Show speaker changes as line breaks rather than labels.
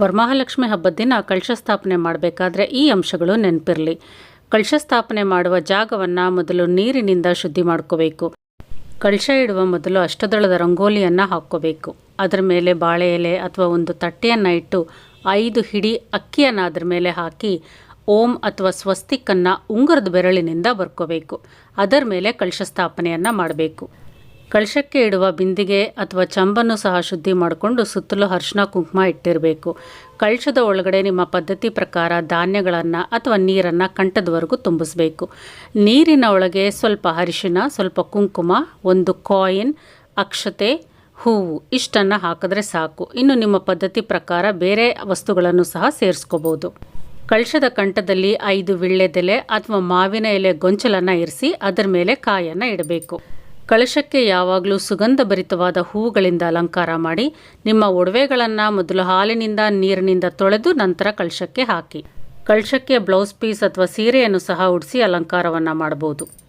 ವರಮಹಾಲಕ್ಷ್ಮಿ ಹಬ್ಬದ ದಿನ ಕಳಶ ಸ್ಥಾಪನೆ ಮಾಡಬೇಕಾದ್ರೆ ಈ ಅಂಶಗಳು ನೆನಪಿರಲಿ. ಕಳಶ ಸ್ಥಾಪನೆ ಮಾಡುವ ಜಾಗವನ್ನು ಮೊದಲು ನೀರಿನಿಂದ ಶುದ್ಧಿ ಮಾಡ್ಕೋಬೇಕು. ಕಳಶ ಇಡುವ ಮೊದಲು ಅಷ್ಟದಳದ ರಂಗೋಲಿಯನ್ನು ಹಾಕ್ಕೋಬೇಕು. ಅದರ ಮೇಲೆ ಬಾಳೆ ಎಲೆ ಅಥವಾ ಒಂದು ತಟ್ಟೆಯನ್ನು ಇಟ್ಟು ಐದು ಹಿಡಿ ಅಕ್ಕಿಯನ್ನು ಅದರ ಮೇಲೆ ಹಾಕಿ ಓಂ ಅಥವಾ ಸ್ವಸ್ತಿಕ್ಕನ್ನು ಉಂಗುರದ ಬೆರಳಿನಿಂದ ಬರ್ಕೋಬೇಕು. ಅದರ ಮೇಲೆ ಕಳಶ ಸ್ಥಾಪನೆಯನ್ನು ಮಾಡಬೇಕು. ಕಳಶಕ್ಕೆ ಇಡುವ ಬಿಂದಿಗೆ ಅಥವಾ ಚಂಬನ್ನು ಸಹ ಶುದ್ಧಿ ಮಾಡಿಕೊಂಡು ಸುತ್ತಲೂ ಅರ್ಶಿನ ಕುಂಕುಮ ಇಟ್ಟಿರಬೇಕು. ಕಳಶದ ಒಳಗಡೆ ನಿಮ್ಮ ಪದ್ಧತಿ ಪ್ರಕಾರ ಧಾನ್ಯಗಳನ್ನು ಅಥವಾ ನೀರನ್ನು ಕಂಠದವರೆಗೂ ತುಂಬಿಸಬೇಕು. ನೀರಿನ ಒಳಗೆ ಸ್ವಲ್ಪ ಅರಿಶಿನ ಸ್ವಲ್ಪ ಕುಂಕುಮ, ಒಂದು ಕಾಯಿನ್ ಅಕ್ಷತೆ, ಹೂವು ಇಷ್ಟನ್ನು ಹಾಕಿದ್ರೆ ಸಾಕು. ಇನ್ನು ನಿಮ್ಮ ಪದ್ಧತಿ ಪ್ರಕಾರ ಬೇರೆ ವಸ್ತುಗಳನ್ನು ಸಹ ಸೇರಿಸ್ಕೋಬೋದು ಕಳಶದ ಕಂಠದಲ್ಲಿ ಐದು ವಿಳ್ಳೆದೆಲೆ ಅಥವಾ ಮಾವಿನ ಎಲೆ ಗೊಂಚಲನ್ನು ಇರಿಸಿ ಅದರ ಮೇಲೆ ಕಾಯನ್ನು ಇಡಬೇಕು. ಕಳಶಕ್ಕೆ ಯಾವಾಗಲೂ ಸುಗಂಧಭರಿತವಾದ ಹೂವುಗಳಿಂದ ಅಲಂಕಾರ ಮಾಡಿ, ನಿಮ್ಮ ಒಡವೆಗಳನ್ನು ಮೊದಲು ಹಾಲಿನಿಂದ ನೀರಿನಿಂದ ತೊಳೆದು ನಂತರ ಕಳಶಕ್ಕೆ ಹಾಕಿ. ಕಳಶಕ್ಕೆ ಬ್ಲೌಸ್ ಪೀಸ್ ಅಥವಾ ಸೀರೆಯನ್ನು ಸಹ ಉಡಿಸಿ ಅಲಂಕಾರವನ್ನು ಮಾಡಬಹುದು.